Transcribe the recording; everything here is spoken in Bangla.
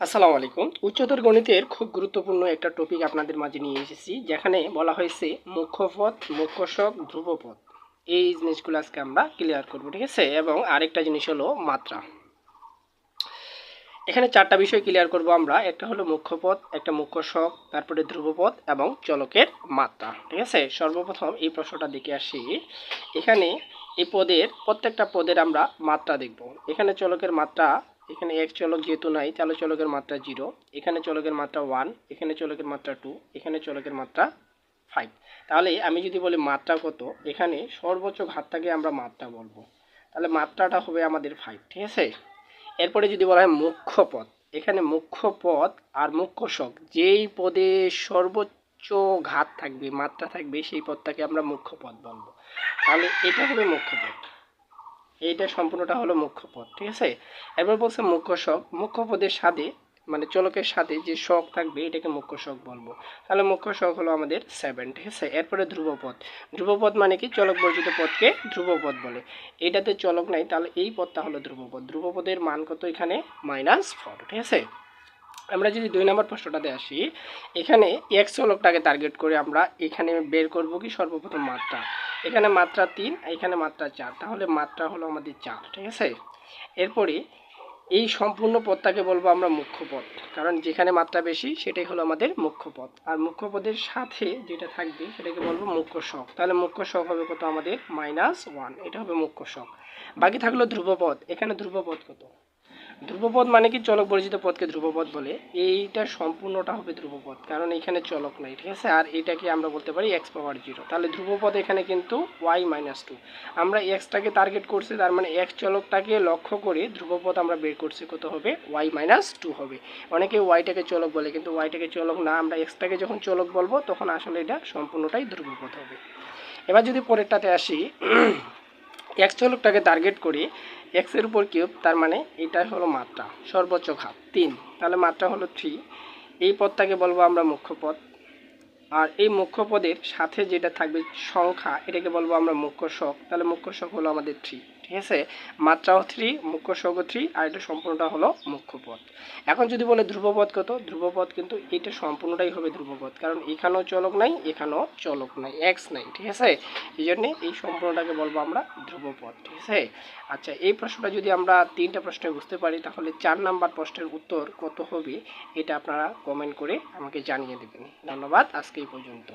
আসসালামু আলাইকুম। উচ্চতর গণিতের খুব গুরুত্বপূর্ণ একটা টপিক আপনাদের মাঝে নিয়ে এসেছি, যেখানে বলা হয়েছে মুখ্যপথ মুখ্যশক ধ্রুবপথ। এই জিনিসগুলো আজকে আমরা ক্লিয়ার করব, ঠিক আছে? এবং আরেকটা জিনিস হলো মাত্রা। এখানে চারটা বিষয় ক্লিয়ার করব আমরা। একটা হলো মুখ্য মুখ্যপদ একটা মুখ্য শখ, তারপরে ধ্রুবপদ এবং চলকের মাত্রা। ঠিক আছে? সর্বপ্রথম এই প্রশ্নটা দেখে আসি। এখানে এই পদের, প্রত্যেকটা পদের আমরা মাত্রা দেখব। এখানে চলকের মাত্রা, এখানে এক চলক যেহেতু নাই, তাহলে চলকের মাত্রা জিরো এখানে চলকের মাত্রা ওয়ান এখানে চলকের মাত্রা টু এখানে চলকের মাত্রা ফাইভ তাহলে আমি যদি বলি মাত্রা কত, এখানে সর্বোচ্চ ঘাতটাকে আমরা মাত্রা বলব। তাহলে মাত্রাটা হবে আমাদের ফাইভ ঠিক আছে? এরপরে যদি বলা হয় মুখ্য পদ, এখানে মুখ্য পদ আর মুখ্য শখ, যেই পদে সর্বোচ্চ ঘাত থাকবে, মাত্রা থাকবে, সেই পদটাকে আমরা মুখ্য পদ বলব। তাহলে এটা হবে মুখ্য পদ। এইটা সম্পূর্ণটা হলো মুখ্য পদ, ঠিক আছে? এরপর বলছে মুখ্য শখ, মুখ্য পদের সাথে মানে চলকের সাথে যে শখ থাকবে, এটাকে মুখ্য শখ বলব। তাহলে মুখ্য শখ হলো আমাদের সেভেন ঠিক আছে? এরপরে ধ্রুবপদ। ধ্রুবপদ মানে কি? চলক বর্জিত পদকে ধ্রুবপদ বলে। এটাতে চলক নাই, তাহলে এই পদটা হলো ধ্রুবপদ। ধ্রুবপদের মান কত এখানে? মাইনাস ফোর ঠিক আছে? আমরা যদি দুই নম্বর প্রশ্নটাতে আসি, এখানে এক চলকটাকে টার্গেট করে আমরা এখানে বের করব কি? সর্বপ্রথম মাত্রা। এখানে মাত্রা তিন, এখানে মাত্রা চার। তাহলে মাত্রা হলো আমাদের চার, ঠিক আছে? এরপরে এই সম্পূর্ণ পথটাকে বলব আমরা মুখ্য পথ কারণ যেখানে মাত্রা বেশি, সেটাই হলো আমাদের মুখ্য পথ আর মুখ্য পদের সাথে যেটা থাকবে, সেটাকে বলব মুখ্য শখ তাহলে মুখ্য শখ হবে কত আমাদের? Minus one. এটা হবে মুখ্য শখ বাকি থাকল ধ্রুবপদ। এখানে ধ্রুবপদ কত? ধ্রুবপদ মানে কি? চলক পরিচিত পদকে ধ্রুবপদ বলে। এইটা সম্পূর্ণটা হবে ধ্রুবপদ, কারণ এখানে চলক নাই, ঠিক আছে? আর এটাকে আমরা বলতে পারি এক্স পাওয়ার জিরো তাহলে ধ্রুবপদ এখানে কিন্তু ওয়াই মাইনাস টু আমরা এক্সটাকে টার্গেট করছি, তার মানে এক্স চলকটাকে লক্ষ্য করে ধ্রুবপদ আমরা বের করছি, কত হবে? ওয়াই মাইনাস টু হবে। অনেকে ওয়াইটাকে চলক বলে, কিন্তু ওয়াইটাকে চলক না। আমরা এক্সটাকে যখন চলক বলব, তখন আসলে এটা সম্পূর্ণটাই ধ্রুবপদ হবে। এবার যদি পরেরটাতে আসি এক্স চলকটাকে টার্গেট করি এক্সের উপর কিউব, তার মানে এটাই হলো মাত্রা, সর্বোচ্চ ঘাত, তিন। তাহলে মাত্রা হলো থ্রি এই পদটাকে বলব আমরা মুখ্য পদ। আর এই মুখ্য পদের সাথে যেটা থাকবে সংখ্যা, এটাকে বলব আমরা মুখ্য শখ তাহলে মুখ্য শখ হলো আমাদের থ্রি ঠিক আছে? মাত্রাও থ্রি মুখ্য শকও থ্রি আর এটা সম্পূর্ণটা হলো মুখ্য পদ এখন যদি বলে ধ্রুবপদ কত? ধ্রুবপদ কিন্তু এটা সম্পূর্ণটাই হবে ধ্রুবপদ কারণ এখানেও চলক নাই, এখানেও চলক নাই এক্স নাই, ঠিক আছে? এই জন্যে এই সম্পূর্ণটাকে বলব আমরা ধ্রুবপদ ঠিক আছে? আচ্ছা এই প্রশ্নটা যদি আমরা তিনটা প্রশ্নে বুঝতে পারি, তাহলে চার নাম্বার প্রশ্নের উত্তর কত হবে? এটা আপনারা কমেন্ট করে আমাকে জানিয়ে দেবেন। ধন্যবাদ, আজকে এই পর্যন্ত।